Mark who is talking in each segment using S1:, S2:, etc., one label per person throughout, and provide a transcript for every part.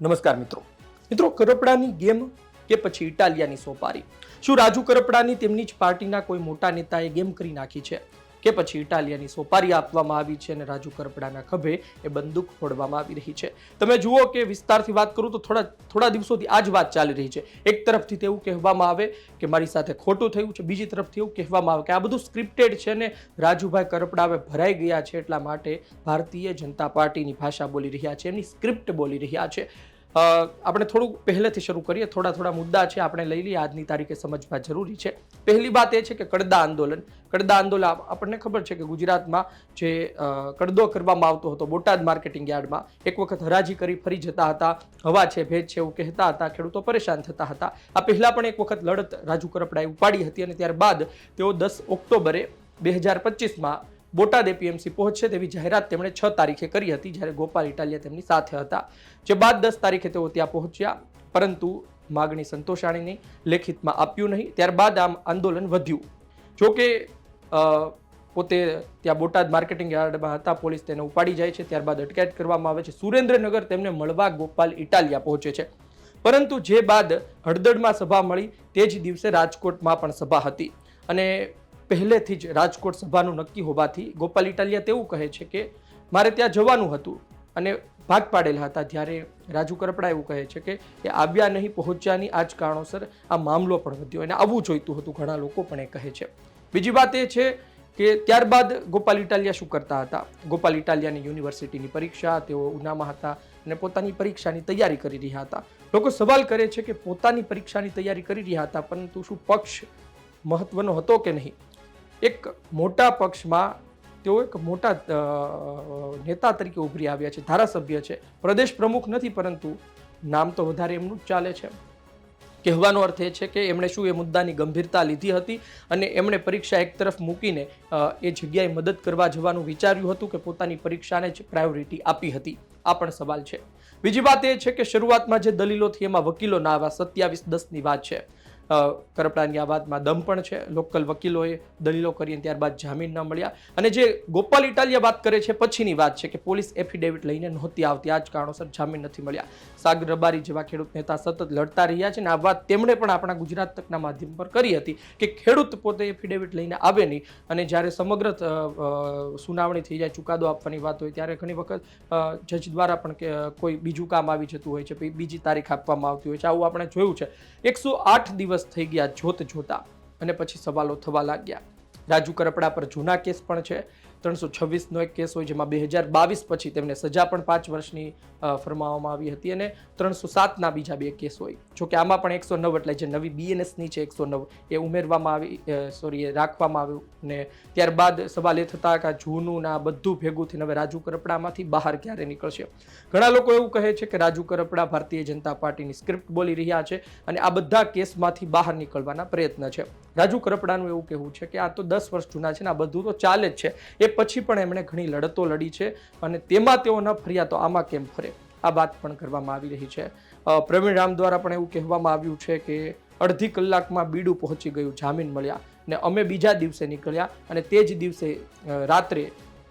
S1: નમસ્કાર મિત્રો. મિત્રો, કરપડાની ગેમ કે પછી ઇટાલિયાની સોપારી? શું રાજુ કરપડાની તેમની જ પાર્ટીના કોઈ મોટા નેતાએ ગેમ કરી નાખી છે? કે પછી ઇટાલિયાની સોપારી આપવામાં આવી છે અને રાજુ કરપડાના ખભે એ બંદૂક ફોડવામાં આવી રહી છે. તમે જુઓ કે વિસ્તારથી વાત કરું તો થોડા થોડા દિવસોથી આ જ વાત ચાલી રહી છે. એક તરફથી તેવું કહેવામાં આવે કે મારી સાથે ખોટું થયું છે. બીજી તરફથી એવું કહેવામાં આવે કે આ બધું સ્ક્રિપ્ટેડ છે ને રાજુભાઈ કરપડા હવે ભરાઈ ગયા છે એટલા માટે ભારતીય જનતા પાર્ટીની ભાષા બોલી રહ્યા છે. એમની સ્ક્રિપ્ટ બોલી રહ્યા છે. આપણે થોડું પહેલેથી શરૂ કરીએ. થોડા થોડા મુદ્દા છે આપણે લઈ લઈએ. આજની તારીખે સમજવા જરૂરી છે. પહેલી વાત એ છે કે કડદા આંદોલન. કડદા આંદોલન આપણને ખબર છે કે ગુજરાતમાં જે કડદો કરવામાં આવતો હતો બોટાદ માર્કેટિંગ યાર્ડમાં, એક વખત હરાજી કરી ફરી જતા હતા. હવા છે, ભેજ છે એવું કહેતા હતા. ખેડૂતો પરેશાન થતા હતા. આ પહેલાં પણ એક વખત લડત રાજુ કરપડાએ ઉપાડી હતી અને ત્યારબાદ તેઓ દસ ઓક્ટોબરે બે હજાર પચીસમાં બોટાદ એપીએમસી પહોંચશે તેવી જાહેરાત તેમણે છ તારીખે કરી હતી જ્યારે ગોપાલ ઇટાલિયા તેમની સાથે હતા. જે બાદ દસ તારીખે તેઓ ત્યાં પહોંચ્યા. પરંતુ માગણી સંતોષાણી નહીં લેખિતમાં આપ્યું નહીં. ત્યારબાદ આમ આંદોલન વધ્યું. જોકે પોતે ત્યાં બોટાદ માર્કેટિંગ યાર્ડમાં હતા. પોલીસ તેને ઉપાડી જાય છે. ત્યારબાદ અટકાયત કરવામાં આવે છે. સુરેન્દ્રનગર તેમને મળવા ગોપાલ ઇટાલિયા પહોંચે છે. પરંતુ જે બાદ હળદડમાં સભા મળી, તે જ દિવસે રાજકોટમાં પણ સભા હતી. અને પહેલેથી જ રાજકોટ સભાનું નક્કી હોવાથી ગોપાલ ઇટાલિયા તેવું કહે છે કે, મારે ત્યાં જવાનું હતું અને ભાગ પાડેલા હતા ત્યારે રાજુ કરપડા એવું કહે છે કે, એ આવ્યા નહીં પહોંચ્યાની આ જ કારણોસર આ મામલો પણ વધ્યો. અને આવવું જોઈતું હતું, ઘણા લોકો પણ એ કહે છે. બીજી વાત એ છે કે ત્યારબાદ ગોપાલ ઇટાલિયા શું કરતા હતા? ગોપાલ ઇટાલિયાની યુનિવર્સિટીની પરીક્ષા, તેઓ ઉનામાં હતા અને પોતાની પરીક્ષાની તૈયારી કરી રહ્યા હતા. લોકો સવાલ કરે છે કે, પોતાની પરીક્ષાની તૈયારી કરી રહ્યા હતા, પરંતુ શું પક્ષ મહત્વનો હતો કે નહીં? એક મોટા પક્ષમાં તેઓ એક મોટા નેતા તરીકે ઉભરી આવ્યા છે, ધારાસભ્ય છે. પ્રદેશ પ્રમુખ નથી, પરંતુ નામ તો વધારે એમનું જ ચાલે છે. કહેવાનો અર્થ એ છે કે એમણે શું એ મુદ્દાની ગંભીરતા લીધી હતી અને એમણે પરીક્ષા એક તરફ મૂકીને એ જગ્યાએ મદદ કરવા જવાનું વિચાર્યું હતું કે પોતાની પરીક્ષાને જ પ્રાયોરિટી આપી હતી. આ પણ સવાલ છે. બીજી વાત એ છે કે શરૂઆતમાં જે દલીલોથી એમાં વકીલો ના આવ્યા સત્યાવીસ દસની વાત છે. કરપડાની આ વાતમાં દમ પણ છે. લોકલ વકીલોએ દલીલો કરી અને ત્યારબાદ જામીન ન મળ્યા. અને જે ગોપાલ ઇટાલિયા વાત કરે છે, પછીની વાત છે કે પોલીસ એફિડેવિટ લઈને નહોતી આવતી. આ જ કારણોસર જામીન નથી મળ્યા. સાગર રબારી જેવા ખેડૂત નેતા સતત લડતા રહ્યા છે અને આ વાત તેમણે પણ આપણા ગુજરાત તકના માધ્યમ પર કરી હતી કે ખેડૂત પોતે એફિડેવિટ લઈને આવે નહીં. અને જ્યારે સમગ્ર સુનાવણી થઈ જાય, ચુકાદો આપવાની વાત હોય ત્યારે ઘણી વખત જજ દ્વારા પણ કોઈ બીજું કામ આવી જતું હોય છે બીજી તારીખ આપવામાં આવતી હોય છે. આવું આપણે જોયું છે. એકસો આઠ દિવસ થઈ ગયા જોત જોતા અને પછી સવાલો થવા લાગ્યા. રાજુ કરપડા પર જૂના કેસ પણ છે. ત્રણસો છવ્વીસનો એક કેસ હોય જેમાં બે હજાર બાવીસ પછી તેમને સજા પણ પાંચ વર્ષની ફરમાવવામાં આવી હતી અને ત્રણસો સાતના બીજા બે કેસ હોય. જોકે આમાં પણ એકસો નવ એટલે જે નવી બીએનએસની છે એકસો નવ, એ ઉમેરવામાં આવી સોરી એ રાખવામાં આવ્યું ને ત્યારબાદ સવાલ એ થતા કે જૂનું ના બધું ભેગું થઈને હવે રાજુ કરપડામાંથી બહાર ક્યારે નીકળશે? ઘણા લોકો એવું કહે છે કે રાજુ કરપડા ભારતીય જનતા પાર્ટીની સ્ક્રિપ્ટ બોલી રહ્યા છે અને આ બધા કેસમાંથી બહાર નીકળવાના પ્રયત્ન છે. રાજુ કરપડાનું એવું કહેવું છે કે આ તો દસ વર્ષ જૂના છે ને આ બધું તો ચાલે જ છે. એ પછી પણ એમણે ઘણી લડતો લડી છે અને તેમાં તેઓ ન ફર્યા તો આમાં કેમ ફરે? આ વાત પણ કરવામાં આવી રહી છે. પ્રવીણ રામ દ્વારા પણ એવું કહેવામાં આવ્યું છે કે અડધી કલાકમાં બીડું પહોંચી ગયું, જામીન મળ્યા ને અમે બીજા દિવસે નીકળ્યા અને તે જ દિવસે રાત્રે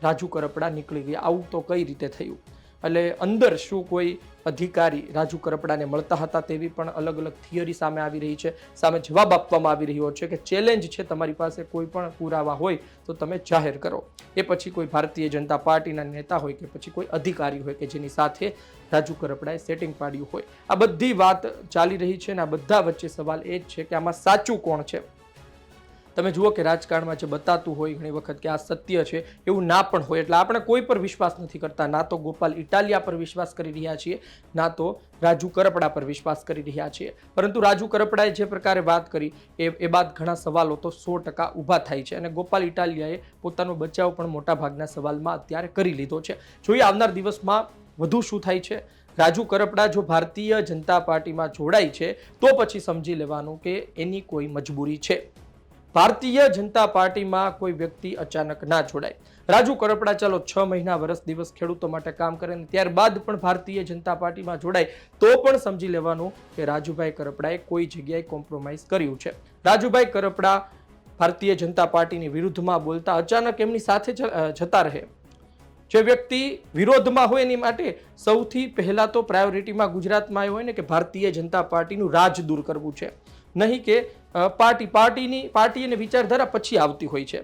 S1: રાજુ કરપડા નીકળી ગયા. આવું તો કઈ રીતે થયું? એટલે અંદર શું કોઈ અધિકારી રાજુ કરપડાને મળતા હતા તેવી પણ અલગ અલગ થિયરી સામે આવી રહી છે. સામે જવાબ આપવામાં આવી રહ્યો છે કે ચેલેન્જ છે તમારી પાસે કોઈ પણ પુરાવા હોય તો તમે જાહેર કરો. એ પછી કોઈ ભારતીય જનતા પાર્ટીના નેતા હોય કે પછી કોઈ અધિકારી હોય કે જેની સાથે રાજુ કરપડાએ સેટિંગ પાડ્યું હોય. આ બધી વાત ચાલી રહી છે અને આ બધા વચ્ચે સવાલ એ જ છે કે આમાં સાચું કોણ છે? તમે જુઓ કે રાજકારણમાં જે બતાતું હોય ઘણી વખત કે આ સત્ય છે, એવું ના પણ હોય. એટલે આપણે કોઈ પર વિશ્વાસ નથી કરતા. ના તો ગોપાલ ઇટાલિયા પર વિશ્વાસ કરી રહ્યા છીએ, ના તો રાજુ કરપડા પર વિશ્વાસ કરી રહ્યા છીએ. પરંતુ રાજુ કરપડાએ જે પ્રકારે વાત કરી, એ એ બાદ ઘણા સવાલો તો સો ટકા ઊભા થાય છે. અને ગોપાલ ઇટાલિયાએ પોતાનો બચાવ પણ મોટા ભાગના સવાલમાં અત્યારે કરી લીધો છે. જોઈએ આવનાર દિવસમાં વધુ શું થાય છે? રાજુ કરપડા જો ભારતીય જનતા પાર્ટીમાં જોડાય છે, તો પછી સમજી લેવાનું કે એની કોઈ મજબૂરી છે. ભારતીય જનતા પાર્ટીમાં કોઈ વ્યક્તિ અચાનક ના જોડાય રાજુ કરપડા, ચાલો છ મહિના વર્ષ દિવસ ખેડૂતો માટે કામ કરે અને ત્યારબાદ પણ ભારતીય જનતા પાર્ટીમાં જોડાય, તો પણ સમજી લેવાનું કે રાજુભાઈ કરપડાએ કોઈ જગ્યાએ કોમ્પ્રોમાઇઝ કર્યું છે. રાજુભાઈ કરપડા ભારતીય જનતા પાર્ટીની વિરુદ્ધમાં બોલતા અચાનક એમની સાથે જતા રહે. જે વ્યક્તિ વિરોધમાં હોય એની માટે સૌથી પહેલાં તો પ્રાયોરિટીમાં ગુજરાતમાં એ હોય ને કે ભારતીય જનતા પાર્ટીનું રાજ દૂર કરવું છે. નહીં કે પાર્ટી, પાર્ટીની પાર્ટી અને વિચારધારા પછી આવતી હોય છે.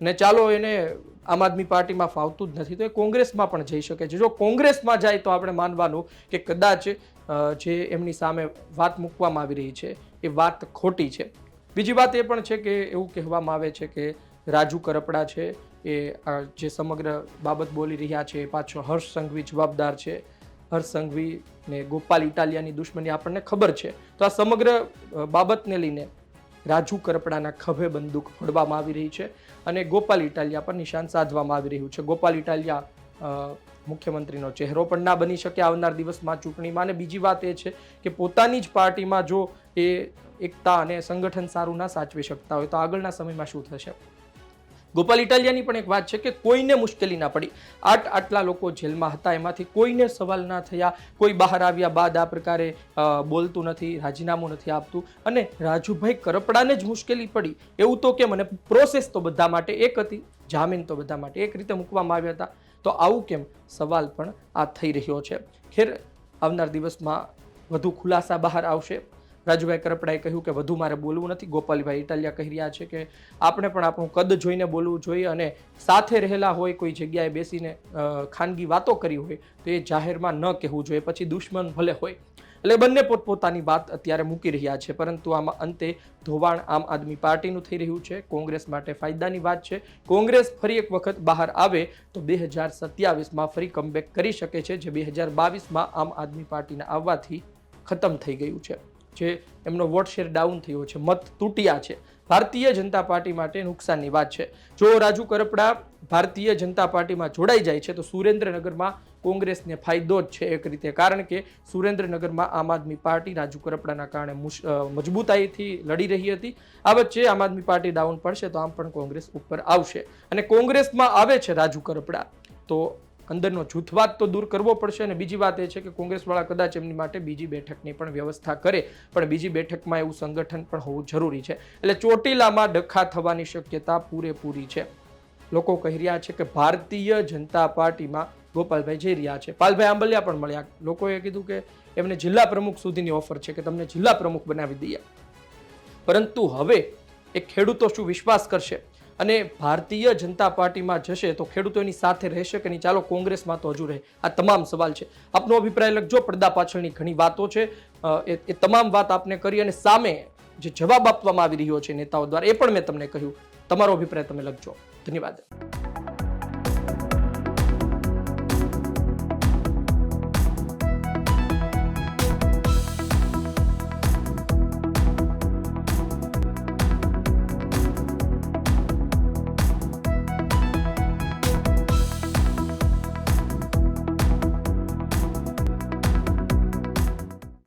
S1: ને ચાલો એને આમ આદમી પાર્ટીમાં ફાવતું જ નથી. તો એ કોંગ્રેસમાં પણ જઈ શકે છે. જો કોંગ્રેસમાં જાય તો આપણે માનવાનું કે કદાચ જે એમની સામે વાત મૂકવામાં આવી રહી છે, એ વાત ખોટી છે. બીજી વાત એ પણ છે કે એવું કહેવામાં આવે છે કે રાજુ કરપડા છે, એ જે સમગ્ર બાબત બોલી રહ્યા છે, એ પાછો હર્ષ સંઘવી જવાબદાર છે. હર્ષ સંઘવી ને ગોપાલ ઇટાલિયાની દુશ્મની આપણને ખબર છે. તો આ સમગ્ર બાબતને લઈને રાજુ કરપડાના ખભે બંદૂક ફોડવામાં આવી રહી છે અને ગોપાલ ઇટાલિયા પર નિશાન સાધવામાં આવી રહ્યું છે. ગોપાલ ઇટાલિયા મુખ્યમંત્રીનો ચહેરો પણ ના બની શકે આવનાર દિવસમાં ચૂંટણીમાં. અને બીજી વાત એ છે કે પોતાની જ પાર્ટીમાં જો એ એકતા અને સંગઠન સારું ના સાચવી શકતા હોય તો આગળના સમયમાં શું થશે? ગોપાલ ઇટાલિયાની પણ એક વાત છે કે કોઈને મુશ્કેલી ના પડી. આટ આટલા લોકો જેલમાં હતા, એમાંથી કોઈને સવાલ ના થયા. કોઈ બહાર આવ્યા બાદ આ પ્રકારે બોલતું નથી, રાજીનામું નથી આપતું. અને રાજુભાઈ કરપડાને જ મુશ્કેલી પડી. એવું તો કેમ? મને પ્રોસેસ તો બધા માટે એક હતી. જામીન તો બધા માટે એક રીતે મૂકવામાં આવ્યા હતા. તો આવું કેમ? સવાલ પણ આ થઈ રહ્યો છે. ખેર, આવનાર દિવસમાં વધુ ખુલાસા બહાર આવશે. રાજુભાઈ કરપડાએ કહ્યું કે વધુ મારે બોલવું નથી. ગોપાલભાઈ ઇટાલિયા કહી રહ્યા છે કે આપણે પણ આપણું કદ જોઈને બોલવું જોઈએ અને સાથે રહેલા હોય, કોઈ જગ્યાએ બેસીને ખાનગી વાતો કરી હોય તો એ જાહેરમાં ન કહેવું જોઈએ, પછી દુશ્મન ભલે હોય. એટલે બંને પોતપોતાની વાત અત્યારે મૂકી રહ્યા છે, પરંતુ આમાં અંતે ધોવાણ આમ આદમી પાર્ટીનું થઈ રહ્યું છે. કોંગ્રેસ માટે ફાયદાની વાત છે. કોંગ્રેસ ફરી એક વખત બહાર આવે તો બે હજાર સત્યાવીસમાં ફરી કમબેક કરી શકે છે, જે બે હજાર બાવીસમાં આમ આદમી પાર્ટીના આવવાથી ખતમ થઈ ગયું છે. જે એમનો વોટ શેર ડાઉન થયો છે, મત તૂટ્યા છે. ભારતીય જનતા પાર્ટી માટે નુકસાનની વાત છે. જો રાજુ કરપડા ભારતીય જનતા પાર્ટીમાં જોડાઈ જાય છે, તો સુરેન્દ્રનગરમાં કોંગ્રેસને ફાયદો જ છે એક રીતે. કારણ કે સુરેન્દ્રનગરમાં આમ આદમી પાર્ટી રાજુ કરપડાના કારણે મજબૂતાઈથી લડી રહી હતી. આ વચ્ચે આમ આદમી પાર્ટી ડાઉન પડશે, તો આમ પણ કોંગ્રેસ ઉપર આવશે. અને કોંગ્રેસમાં આવે છે રાજુ કરપડા, તો અંદરનો જૂથવાદ તો દૂર કરવો પડશે અને બીજી વાત એ છે કે કોંગ્રેસવાળા કદાચ એમની માટે બીજી બેઠકની પણ વ્યવસ્થા કરે, પણ બીજી બેઠકમાં એવું સંગઠન પણ હોવું જરૂરી છે. એટલે ચોટીલામાં ડખા થવાની શક્યતા પૂરેપૂરી છે. લોકો કહી રહ્યા છે કે ભારતીય જનતા પાર્ટીમાં ગોપાલભાઈ જઈ રહ્યા છે. પાલભાઈ આંબલિયા પણ મળ્યા. લોકોએ કીધું કે એમને જિલ્લા પ્રમુખ સુધીની ઓફર છે કે તમને જિલ્લા પ્રમુખ બનાવી દઈએ. પરંતુ હવે એ ખેડૂતો શું વિશ્વાસ કરશે? અને ભારતીય જનતા પાર્ટીમાં જશે તો ખેડૂતોની સાથે રહેશે કે નહીં? ચાલો, કોંગ્રેસમાં તો હજુ રહે. આ તમામ સવાલ છે. આપનો અભિપ્રાય લખજો. પડદા પાછળની ઘણી વાતો છે. એ તમામ વાત આપને કરી અને સામે જે જવાબ આપવામાં આવી રહ્યો છે નેતાઓ દ્વારા એ પણ મેં તમને કહ્યું. તમારો અભિપ્રાય તમે લખજો. ધન્યવાદ.